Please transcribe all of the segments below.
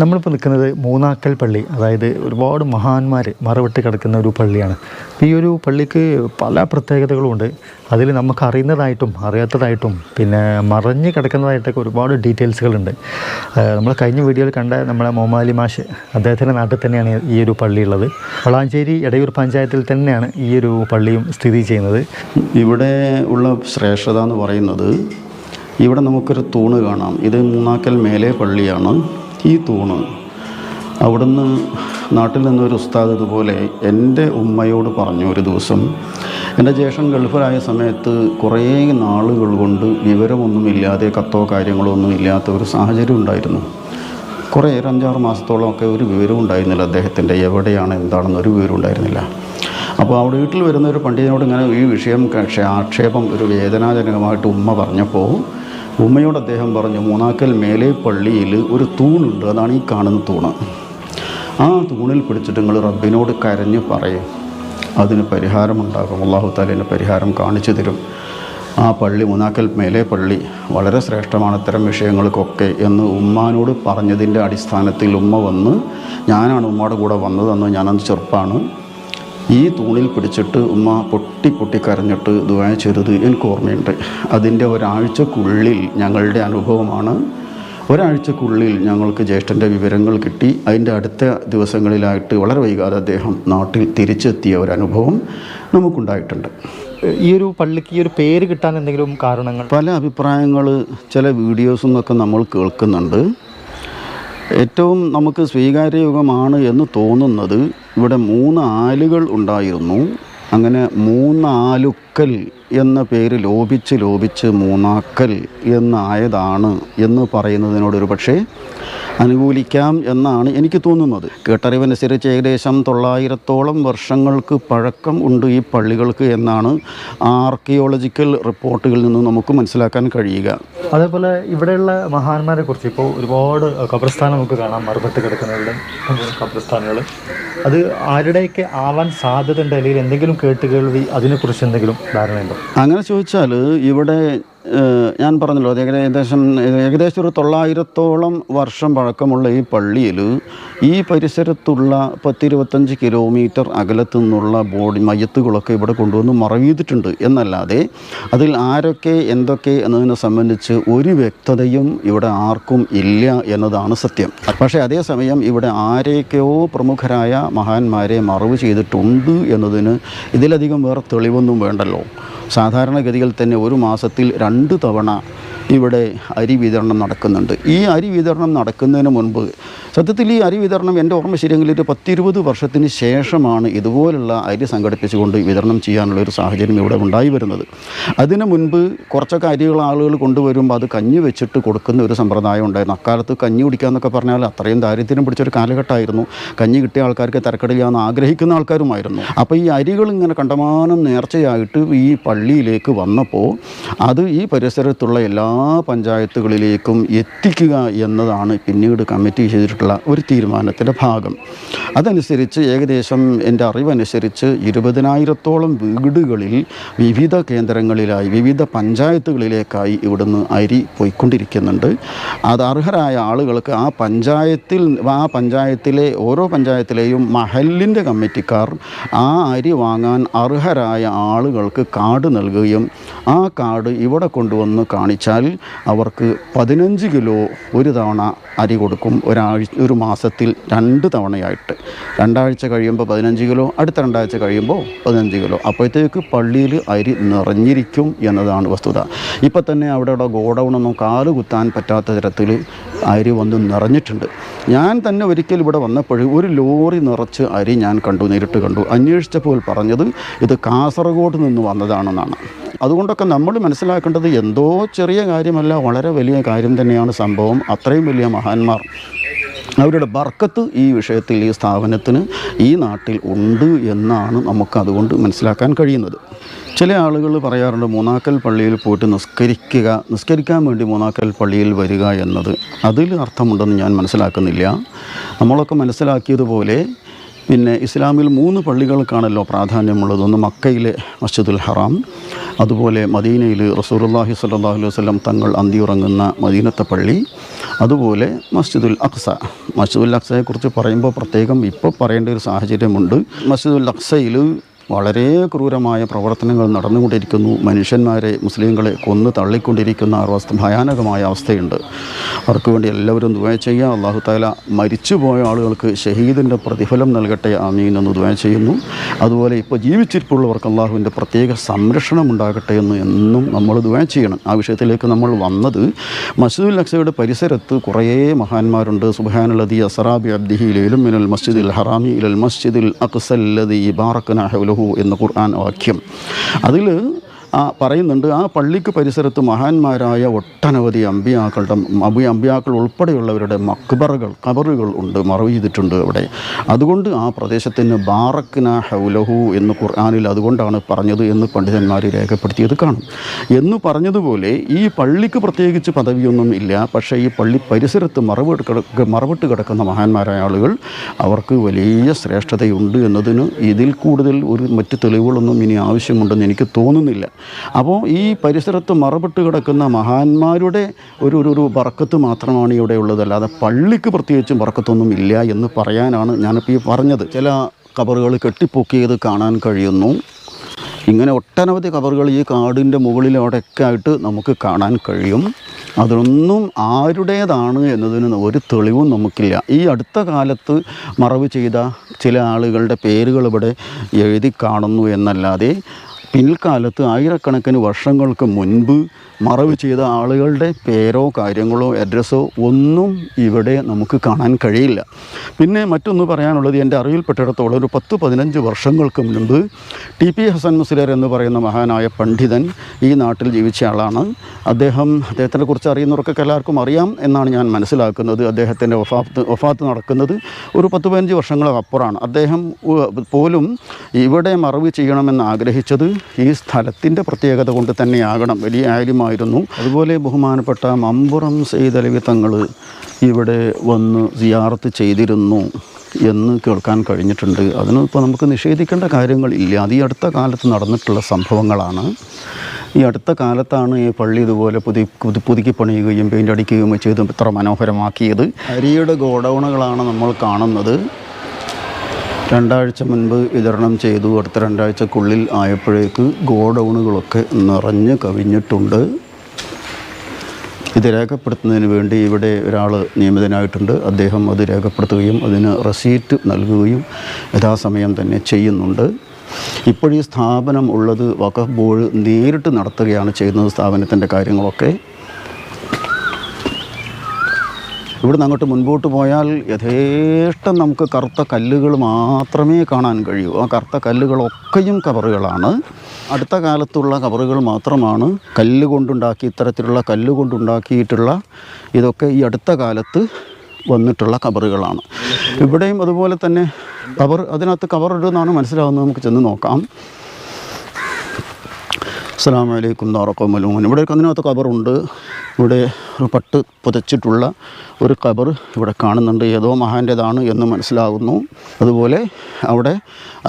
നമ്മളിപ്പോൾ നിൽക്കുന്നത് മൂന്നാക്കൽ പള്ളി അതായത് ഒരുപാട് മഹാന്മാർ മറവിട്ട് കിടക്കുന്ന ഒരു പള്ളിയാണ്. ഈ ഒരു പള്ളിക്ക് പല പ്രത്യേകതകളുമുണ്ട് അതിൽ നമുക്ക് അറിയുന്നതായിട്ടും അറിയാത്തതായിട്ടും പിന്നെ മറഞ്ഞ് കിടക്കുന്നതായിട്ടൊക്കെ ഒരുപാട് ഡീറ്റെയിൽസുകളുണ്ട് നമ്മൾ കഴിഞ്ഞ വീഡിയോയിൽ കണ്ട നമ്മളെ മോമാലി മാഷ് അദ്ദേഹത്തിന്റെ നാട്ടിൽ തന്നെയാണ് ഈ ഒരു പള്ളി ഉള്ളത്. വളാഞ്ചേരി ഇടയൂർ പഞ്ചായത്തിൽ തന്നെയാണ് ഈ ഒരു പള്ളിയും സ്ഥിതി ചെയ്യുന്നത്. ഇവിടെ ഉള്ള ശ്രേഷ്ഠത എന്ന് പറയുന്നത് ഇവിടെ നമുക്കൊരു തൂണ് കാണാം. ഇത് മൂന്നാക്കൽ മേലെ പള്ളിയാണ്. ഈ തൂണ് അവിടുന്ന് നാട്ടിൽ നിന്നൊരു ഉസ്താദ് ഇതുപോലെ എന്റെ ഉമ്മയോട് പറഞ്ഞു ഒരു ദിവസം എന്റെ ജ്യേഷ്ഠൻ ഗൾഫിലായ സമയത്ത് കുറേ നാളുകൾ കൊണ്ട് വിവരമൊന്നുമില്ലാതെ കത്തോ കാര്യങ്ങളോ ഒന്നും ഇല്ലാത്ത ഒരു സാഹചര്യം ഉണ്ടായിരുന്നു. കുറേ ഒരു അഞ്ചാറ് മാസത്തോളമൊക്കെ ഒരു വിവരം ഉണ്ടായിരുന്നില്ല അദ്ദേഹത്തിന്റെ എവിടെയാണ് എന്താണെന്ന് ഒരു വിവരം ഉണ്ടായിരുന്നില്ല. അപ്പോൾ അവിടെ വീട്ടിൽ വരുന്ന ഒരു പണ്ഡിതനോട് ഇങ്ങനെ ഈ വിഷയം ക്ഷ- ആക്ഷേപം ഒരു വേദനാജനകമായിട്ട് ഉമ്മ പറഞ്ഞപ്പോൾ ഉമ്മയോട് അദ്ദേഹം പറഞ്ഞു മൂന്നാക്കൽ മേലെ പള്ളിയിൽ ഒരു തൂണുണ്ട് അതാണ് ഈ കാണുന്ന തൂണ്. ആ തൂണിൽ പിടിച്ചിട്ട് നിങ്ങൾ റബ്ബിനോട് കരഞ്ഞ് പറയും. അതിന് പരിഹാരമുണ്ടാകും. അള്ളാഹു താലിന് പരിഹാരം കാണിച്ചു തരും. ആ പള്ളി മൂന്നാക്കൽ മേലെ പള്ളി വളരെ ശ്രേഷ്ഠമാണ് അത്തരം വിഷയങ്ങൾക്കൊക്കെ എന്ന് ഉമ്മാനോട് പറഞ്ഞതിന്റെ അടിസ്ഥാനത്തിൽ ഉമ്മ വന്ന് ഞാനാണ് ഉമ്മയുടെ കൂടെ വന്നതെന്ന് ഞാനന്ന് ചെറുപ്പാണ്. ഈ തൂണിൽ പിടിച്ചിട്ട് ഉമ്മ പൊട്ടി പൊട്ടി കരഞ്ഞിട്ട് ദുവാ ചെയ്തത് എനിക്ക് ഓർമ്മയുണ്ട്. അതിന്റെ ഒരാഴ്ചക്കുള്ളിൽ ഞങ്ങളുടെ അനുഭവമാണ്. ഒരാഴ്ചക്കുള്ളിൽ ഞങ്ങൾക്ക് ജ്യേഷ്ഠന്റെ വിവരങ്ങൾ കിട്ടി. അതിന്റെ അടുത്ത ദിവസങ്ങളിലായിട്ട് വളരെ വൈകാതെ അദ്ദേഹം നാട്ടിൽ തിരിച്ചെത്തിയ ഒരു അനുഭവം നമുക്കുണ്ടായിട്ടുണ്ട്. ഈ ഒരു പള്ളിക്ക് ഈ ഒരു പേര് കിട്ടാൻ എന്തെങ്കിലും കാരണങ്ങൾ? പല അഭിപ്രായങ്ങൾ ചില വീഡിയോസ് നിന്നൊക്കെ നമ്മൾ കേൾക്കുന്നുണ്ട്. ഏറ്റവും നമുക്ക് സ്വീകാര്യയുഗമാണ് എന്ന് തോന്നുന്നത് ഇവിടെ മൂന്ന് ആലുകൾ ഉണ്ടായിരുന്നു. അങ്ങനെ മൂന്നാലുക്കൽ എന്ന പേര് ലോപിച്ച് ലോപിച്ച് മൂന്നാക്കൽ എന്നായതാണ് എന്ന് പറയുന്നതിനോടൊരു പക്ഷേ അനുകൂലിക്കാം എന്നാണ് എനിക്ക് തോന്നുന്നത്. കേട്ടറിവനുസരിച്ച് ഏകദേശം തൊള്ളായിരത്തോളം വർഷങ്ങൾക്ക് പഴക്കം ഉണ്ട് ഈ പള്ളികൾക്ക് എന്നാണ് ആർക്കിയോളജിക്കൽ റിപ്പോർട്ടുകളിൽ നിന്ന് നമുക്ക് മനസ്സിലാക്കാൻ കഴിയുക. അതേപോലെ ഇവിടെയുള്ള മഹാന്മാരെ കുറിച്ച് ഇപ്പോൾ ഒരുപാട് കബ്രസ്ഥാനം നമുക്ക് കാണാം. മറുപടി കിടക്കുന്ന ഖബർസ്ഥാനുകൾ അത് ആരുടെയൊക്കെ ആവാൻ സാധ്യത ഉണ്ട് അല്ലെങ്കിൽ എന്തെങ്കിലും കേട്ട് കേൾവി അതിനെക്കുറിച്ച് എന്തെങ്കിലും ധാരണയുണ്ടോ? അങ്ങനെ ചോദിച്ചാൽ ഇവിടെ ഞാൻ പറഞ്ഞല്ലോ ഏകദേശം ഏകദേശം ഒരു തൊള്ളായിരത്തോളം വർഷം പഴക്കമുള്ള ഈ പള്ളിയിൽ ഈ പരിസരത്തുള്ള പത്തിരുപത്തഞ്ച് കിലോമീറ്റർ അകലത്തു നിന്നുള്ള ബോഡി മയ്യത്തുകളൊക്കെ ഇവിടെ കൊണ്ടുവന്ന് മറവീതിട്ടുണ്ട് എന്നല്ലാതെ അതിൽ ആരൊക്കെ എന്തൊക്കെ എന്നതിനെ സംബന്ധിച്ച് ഒരു വ്യക്തതയും ഇവിടെ ആർക്കും ഇല്ല എന്നതാണ് സത്യം. പക്ഷേ അതേസമയം ഇവിടെ ആരെയൊക്കെയോ പ്രമുഖരായ മഹാന്മാരെ മറവ് ചെയ്തിട്ടുണ്ട് എന്നതിന് ഇതിലധികം വേറെ തെളിവൊന്നും വേണ്ടല്ലോ. സാധാരണഗതിയിൽ തന്നെ ഒരു മാസത്തിൽ രണ്ട് തവണ ഇവിടെ അരി വിതരണം നടക്കുന്നുണ്ട്. ഈ അരി വിതരണം നടക്കുന്നതിന് മുൻപ് സത്യത്തിൽ ഈ അരി വിതരണം എന്റെ ഓർമ്മ ശരിയെങ്കിൽ ഒരു പത്തിരുപത് വർഷത്തിന് ശേഷമാണ് ഇതുപോലുള്ള അരി സംഘടിപ്പിച്ചുകൊണ്ട് വിതരണം ചെയ്യാനുള്ള ഒരു സാഹചര്യം ഇവിടെ ഉണ്ടായി വരുന്നത്. അതിനു മുൻപ് കുറച്ചൊക്കെ അരികൾ ആളുകൾ കൊണ്ടുവരുമ്പോൾ അത് കഞ്ഞി വെച്ചിട്ട് കൊടുക്കുന്ന ഒരു സമ്പ്രദായം ഉണ്ടായിരുന്നു. അക്കാലത്ത് കഞ്ഞി കുടിക്കുക എന്നൊക്കെ പറഞ്ഞാൽ അത്രയും ദാരിദ്ര്യം പിടിച്ചൊരു കാലഘട്ടമായിരുന്നു. കഞ്ഞി കിട്ടിയ ആൾക്കാർക്ക് തിരക്കടില്ലാന്ന് ആഗ്രഹിക്കുന്ന ആൾക്കാരുമായിരുന്നു. അപ്പോൾ ഈ അരികൾ ഇങ്ങനെ കണ്ടമാനം നേർച്ചയായിട്ട് ഈ പള്ളിയിലേക്ക് വന്നപ്പോൾ അത് ഈ പരിസരത്തുള്ള എല്ലാ പഞ്ചായത്തുകളിലേക്കും എത്തിക്കുക എന്നതാണ് പിന്നീട് കമ്മിറ്റി ചെയ്തിട്ടുള്ള ഒരു തീരുമാനത്തിന്റെ ഭാഗം. അതനുസരിച്ച് ഏകദേശം എന്റെ അറിവനുസരിച്ച് ഇരുപതിനായിരത്തോളം വീടുകളിൽ വിവിധ കേന്ദ്രങ്ങളിലായി വിവിധ പഞ്ചായത്തുകളിലേക്കായി ഇവിടുന്ന് അരി പോയിക്കൊണ്ടിരിക്കുന്നുണ്ട്. അത് അർഹരായ ആളുകൾക്ക് ആ പഞ്ചായത്തിൽ ആ പഞ്ചായത്തിലെ ഓരോ പഞ്ചായത്തിലെയും മഹലിന്റെ കമ്മിറ്റിക്കാർ ആ അരി വാങ്ങാൻ അർഹരായ ആളുകൾക്ക് കാർഡ് നൽകുകയും ആ കാർഡ് ഇവിടെ കൊണ്ടുവന്ന് കാണിച്ചാൽ അവർക്ക് പതിനഞ്ച് കിലോ ഒരു തവണ അരി കൊടുക്കും. ഒരാഴ്ച ഒരു മാസത്തിൽ രണ്ട് തവണയായിട്ട്. രണ്ടാഴ്ച കഴിയുമ്പോൾ പതിനഞ്ച് കിലോ അടുത്ത രണ്ടാഴ്ച കഴിയുമ്പോൾ പതിനഞ്ച് കിലോ. അപ്പോഴത്തേക്ക് പള്ളിയിൽ അരി നിറഞ്ഞിരിക്കും എന്നതാണ് വസ്തുത. ഇപ്പം തന്നെ അവിടെ അവിടെ ഗോഡൗണൊന്നും കാൽ കുത്താൻ പറ്റാത്ത തരത്തിൽ അരി വന്ന് നിറഞ്ഞിട്ടുണ്ട്. ഞാൻ തന്നെ ഒരിക്കൽ ഇവിടെ വന്നപ്പോൾ ഒരു ലോറി നിറച്ച് അരി ഞാൻ കണ്ടു നേരിട്ട് കണ്ടു. അന്വേഷിച്ചപ്പോൾ പറഞ്ഞത് ഇത് കാസർഗോഡ് നിന്ന് വന്നതാണെന്നാണ്. അതുകൊണ്ടൊക്കെ നമ്മൾ മനസ്സിലാക്കേണ്ടത് എന്തോ ചെറിയ കാര്യമല്ല വളരെ വലിയ കാര്യം തന്നെയാണ് സംഭവം. അത്രയും വലിയ മഹാന്മാർ അവരുടെ ബർക്കത്ത് ഈ വിഷയത്തിൽ ഈ സ്ഥാപനത്തിന് ഈ നാട്ടിൽ ഉണ്ട് എന്നാണ് നമുക്ക് അതുകൊണ്ട് മനസ്സിലാക്കാൻ കഴിയുന്നത്. ചില ആളുകൾ പറയാറുണ്ട് മൂന്നാക്കൽ പള്ളിയിൽ പോയിട്ട് നിസ്കരിക്കുക നിസ്കരിക്കാൻ വേണ്ടി മൂന്നാക്കൽ പള്ളിയിൽ വരിക എന്നത്. അതിൽ അർത്ഥമുണ്ടെന്ന് ഞാൻ മനസ്സിലാക്കുന്നില്ല. നമ്മളൊക്കെ മനസ്സിലാക്കിയതുപോലെ പിന്നെ ഇസ്ലാമിൽ മൂന്ന് പള്ളികൾക്കാണല്ലോ പ്രാധാന്യമുള്ളത്. ഒന്ന് മക്കയിലെ മസ്ജിദുൽ ഹറാം അതുപോലെ മദീനയിൽ റസൂലുള്ളാഹി സ്വല്ലല്ലാഹു അലൈഹി വസല്ലം തങ്ങൾ അന്തിയുറങ്ങുന്ന മദീനത്തെ പള്ളി അതുപോലെ മസ്ജിദുൽ അക്സ. മസ്ജിദുൽ അക്സയെക്കുറിച്ച് പറയുമ്പോൾ പ്രത്യേകം ഇപ്പോൾ പറയേണ്ട ഒരു സാഹചര്യമുണ്ട്. മസ്ജിദുൽ അക്സയിൽ വളരെ ക്രൂരമായ പ്രവർത്തനങ്ങൾ നടന്നുകൊണ്ടിരിക്കുന്നു. മനുഷ്യന്മാരെ മുസ്ലിങ്ങളെ കൊന്ന് തള്ളിക്കൊണ്ടിരിക്കുന്ന അവസ്ഥ ഭയാനകമായ അവസ്ഥയുണ്ട്. അവർക്ക് വേണ്ടി എല്ലാവരും ദുബായ ചെയ്യുക. അള്ളാഹു താല മരിച്ചുപോയ ആളുകൾക്ക് ഷഹീദിന്റെ പ്രതിഫലം നൽകട്ടെ. ആമീൻ എന്ന് ദുബായ ചെയ്യുന്നു. അതുപോലെ ഇപ്പോൾ ജീവിച്ചിരിപ്പുള്ളവർക്ക് അള്ളാഹുവിന്റെ പ്രത്യേക സംരക്ഷണം ഉണ്ടാകട്ടെ എന്ന് എന്നും നമ്മൾ ദുബായ ചെയ്യണം. ആ വിഷയത്തിലേക്ക് നമ്മൾ വന്നത് മസ്ജിദുൽ അക്സയുടെ പരിസരത്ത് കുറേ മഹാന്മാരുണ്ട്. സുബാനുലതി അസറാബി അബ്ദിഹിയിലും മിനൽ മസ്ജിദുൽ ഹറാമി ഇലൽ മസ്ജിദുൽ അക്സല്ലതി ബാറക്കന ഹൗലഹു എന്ന ഖുർആൻ വാക്യം. അതിൽ ആ പറയുന്നുണ്ട് ആ പള്ളിക്ക് പരിസരത്ത് മഹാന്മാരായ ഒട്ടനവധി അമ്പിയാക്കളുടെ അബി അമ്പിയാക്കൾ ഉൾപ്പെടെയുള്ളവരുടെ മക്ബറുകൾ കബറുകൾ ഉണ്ട് മറവ് ചെയ്തിട്ടുണ്ട് അവിടെ. അതുകൊണ്ട് ആ പ്രദേശത്തിന് ബാറക്കിന ഹൗലഹു എന്ന് ഖുർആാനിൽ അതുകൊണ്ടാണ് പറഞ്ഞത് എന്ന് പണ്ഡിതന്മാർ രേഖപ്പെടുത്തിയത് കാണും. എന്ന് പറഞ്ഞതുപോലെ ഈ പള്ളിക്ക് പ്രത്യേകിച്ച് പദവിയൊന്നും ഇല്ല. പക്ഷേ ഈ പള്ളി പരിസരത്ത് മറവിട്ട് കിടക്ക മറവിട്ട് കിടക്കുന്ന മഹാന്മാരായ ആളുകൾ അവർക്ക് വലിയ ശ്രേഷ്ഠതയുണ്ട് എന്നതിന് ഇതിൽ കൂടുതൽ ഒരു മറ്റ് തെളിവുകളൊന്നും ഇനി ആവശ്യമുണ്ടെന്ന് എനിക്ക് തോന്നുന്നില്ല. അപ്പോൾ ഈ പരിസരത്ത് മറപ്പെട്ട് കിടക്കുന്ന മഹാന്മാരുടെ ഒരു ഒരു ഒരു വറക്കത്ത് മാത്രമാണ് ഇവിടെ ഉള്ളതല്ലാതെ പള്ളിക്ക് പ്രത്യേകിച്ചും വറക്കത്തൊന്നും ഇല്ല എന്ന് പറയാനാണ് ഞാനിപ്പോൾ ഈ പറഞ്ഞത്. ചില കബറുകൾ കെട്ടിപ്പൊക്കിയത് കാണാൻ കഴിയുന്നു. ഇങ്ങനെ ഒട്ടനവധി കബറുകൾ ഈ കാടിന്റെ മുകളിൽ അവിടെയൊക്കെ ആയിട്ട് നമുക്ക് കാണാൻ കഴിയും. അതൊന്നും ആരുടേതാണ് എന്നതിന് ഒരു തെളിവും നമുക്കില്ല. ഈ അടുത്ത കാലത്ത് മറവ് ചെയ്ത ചില ആളുകളുടെ പേരുകൾ ഇവിടെ എഴുതി കാണുന്നു എന്നല്ലാതെ പിൽക്കാലത്ത് ആയിരക്കണക്കിന് വർഷങ്ങൾക്ക് മുൻപ് മറവ് ചെയ്ത ആളുകളുടെ പേരോ കാര്യങ്ങളോ അഡ്രസ്സോ ഒന്നും ഇവിടെ നമുക്ക് കാണാൻ കഴിയില്ല. പിന്നെ മറ്റൊന്ന് പറയാനുള്ളത് എന്റെ അറിവിൽപ്പെട്ടിടത്തോളം ഒരു പത്ത് പതിനഞ്ച് വർഷങ്ങൾക്ക് മുൻപ് ടി പി ഹസൻ മുസ്ലിയർ എന്ന് പറയുന്ന മഹാനായ പണ്ഡിതൻ ഈ നാട്ടിൽ ജീവിച്ച ആളാണ്. അദ്ദേഹം അദ്ദേഹത്തിനെ കുറിച്ച് അറിയുന്നവർക്കൊക്കെ എല്ലാവർക്കും അറിയാം എന്നാണ് ഞാൻ മനസ്സിലാക്കുന്നത്. അദ്ദേഹത്തിന്റെ വഫാത്ത് വഫാത്ത് നടക്കുന്നത് ഒരു പത്ത് പതിനഞ്ച് വർഷങ്ങൾ അപ്പുറമാണ്. അദ്ദേഹം പോലും ഇവിടെ മറവ് ചെയ്യണമെന്ന് ആഗ്രഹിച്ചത് ഈ സ്ഥലത്തിന്റെ പ്രത്യേകത കൊണ്ട് തന്നെയാകണം. വലിയ ആര്യമായിരുന്നു അതുപോലെ ബഹുമാനപ്പെട്ട മമ്പുറം സെയ്തലവി തങ്ങൾ ഇവിടെ വന്ന് സിയാറത്ത് ചെയ്തിരുന്നു എന്ന് കേൾക്കാൻ കഴിഞ്ഞിട്ടുണ്ട്. അതിന് ഇപ്പോൾ നമുക്ക് നിഷേധിക്കേണ്ട കാര്യങ്ങളില്ല അത് ഈ അടുത്ത കാലത്ത് നടന്നിട്ടുള്ള സംഭവങ്ങളാണ്. ഈ അടുത്ത കാലത്താണ് ഈ പള്ളി ഇതുപോലെ പുതി പുതു- പുതുക്കി പണിയുകയും പെയിന്റ് അടിക്കുകയും ചെയ്ത് ഇത്ര മനോഹരമാക്കിയത്. അരിയുടെ ഗോഡൗണുകളാണ് നമ്മൾ കാണുന്നത്. രണ്ടാഴ്ച മുൻപ് വിതരണം ചെയ്തു. അടുത്ത രണ്ടാഴ്ചക്കുള്ളിൽ ആയപ്പോഴേക്ക് ഗോഡൗണുകളൊക്കെ നിറഞ്ഞ് കവിഞ്ഞിട്ടുണ്ട്. ഇത് രേഖപ്പെടുത്തുന്നതിന് വേണ്ടി ഇവിടെ ഒരാൾ നിയമിതനായിട്ടുണ്ട്. അദ്ദേഹം അത് രേഖപ്പെടുത്തുകയും അതിന് റെസീറ്റ് നൽകുകയും യഥാസമയം തന്നെ ചെയ്യുന്നുണ്ട്. ഇപ്പോഴീ സ്ഥാപനം ഉള്ളത് വഖഫ് ബോർഡ് നേരിട്ട് നടത്തുകയാണ് ചെയ്യുന്നത് സ്ഥാപനത്തിന്റെ കാര്യങ്ങളൊക്കെ. ഇവിടുന്ന് അങ്ങോട്ട് മുൻപോട്ട് പോയാൽ യഥേഷ്ടം നമുക്ക് കറുത്ത കല്ലുകൾ മാത്രമേ കാണാൻ കഴിയൂ. ആ കറുത്ത കല്ലുകളൊക്കെയും കവറുകളാണ്. അടുത്ത കാലത്തുള്ള കവറുകൾ മാത്രമാണ് കല്ല് കൊണ്ടുണ്ടാക്കി ഇത്തരത്തിലുള്ള കല്ല് കൊണ്ടുണ്ടാക്കിയിട്ടുള്ള ഇതൊക്കെ ഈ അടുത്ത കാലത്ത് വന്നിട്ടുള്ള കബറുകളാണ് ഇവിടെയും അതുപോലെ തന്നെ കവർ അതിനകത്ത് കവർ ഇടുന്നാണ് മനസ്സിലാവുന്നത്. നമുക്ക് ചെന്ന് നോക്കാം. അസ്സാം വലൈക്കും താറക്കോമലൂമൻ ഇവിടെ കന്നിനകത്ത് കബറുണ്ട് ഇവിടെ ഒരു പട്ട് പുതച്ചിട്ടുള്ള ഒരു കബർ ഇവിടെ കാണുന്നുണ്ട്. ഏതോ മഹാന്റേതാണ് എന്ന് മനസ്സിലാകുന്നു അതുപോലെ അവിടെ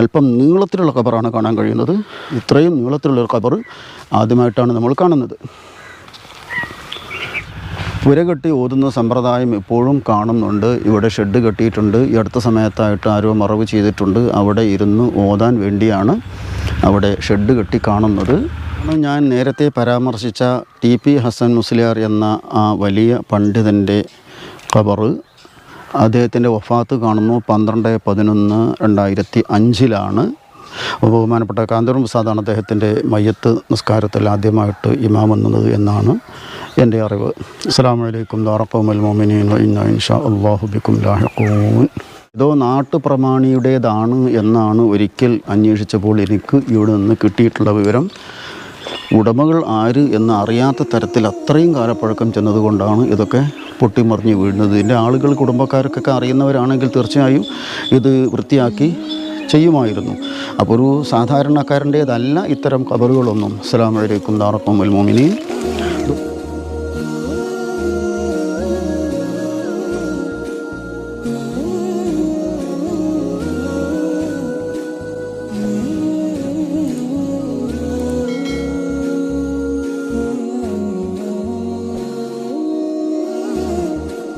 അല്പം നീളത്തിലുള്ള കബറാണ് കാണാൻ കഴിയുന്നത്. ഇത്രയും നീളത്തിലുള്ള ഒരു കബർ ആദ്യമായിട്ടാണ് നമ്മൾ കാണുന്നത്. പുര കെട്ടി ഓതുന്ന സമ്പ്രദായം ഇപ്പോഴും കാണുന്നുണ്ട്. ഇവിടെ ഷെഡ് കെട്ടിയിട്ടുണ്ട്. ഈ അടുത്ത സമയത്തായിട്ട് ആരോ മറവ് ചെയ്തിട്ടുണ്ട്. അവിടെ ഇരുന്ന് ഓതാൻ വേണ്ടിയാണ് അവിടെ ഷെഡ് കെട്ടി കാണുന്നത്. ഞാൻ നേരത്തെ പരാമർശിച്ച ടി പി ഹസൻ മുസ്ലിയാർ എന്ന ആ വലിയ പണ്ഡിതന്റെ ഖബറ് അദ്ദേഹത്തിന്റെ വഫാത്ത് കാണുന്നു പന്ത്രണ്ട് പതിനൊന്ന് രണ്ടായിരത്തി അഞ്ചിലാണ്. ബഹുമാനപ്പെട്ട കാന്തൂർ പ്രസാദാണ് അദ്ദേഹത്തിന്റെ മയ്യത്ത് നിസ്കാരത്തിൽ ആദ്യമായിട്ട് ഇമാം എന്നത് എന്നാണ് എന്റെ അറിവ്. അസ്സാം വലൈക്കും ദാറക്കോമൽ മോമിനീൻ ഇന്ന ഇൻഷാ അള്ളാഹു ബിക്കും ലാഹിഖൂൻ. ഇതോ നാട്ടുപ്രമാണിയുടേതാണ് എന്നാണ് ഒരിക്കൽ അന്വേഷിച്ചപ്പോൾ എനിക്ക് ഇവിടെ നിന്ന് കിട്ടിയിട്ടുള്ള വിവരം ഉടമകൾ ആര് എന്ന് അറിയാത്ത തരത്തിൽ അത്രയും കാലപ്പഴക്കം ചെന്നതുകൊണ്ടാണ് ഇതൊക്കെ പൊട്ടിമറിഞ്ഞ് വീഴുന്നത്. ഇതിന്റെ ആളുകൾ കുടുംബക്കാർക്കൊക്കെ അറിയുന്നവരാണെങ്കിൽ തീർച്ചയായും ഇത് വൃത്തിയാക്കി ചെയ്യുമായിരുന്നു. അപ്പോൾ ഒരു സാധാരണക്കാരന്റേതല്ല ഇത്തരം കബറുകളൊന്നും അസ്സാം വലൈക്കും ദാറക്കും മോമിനി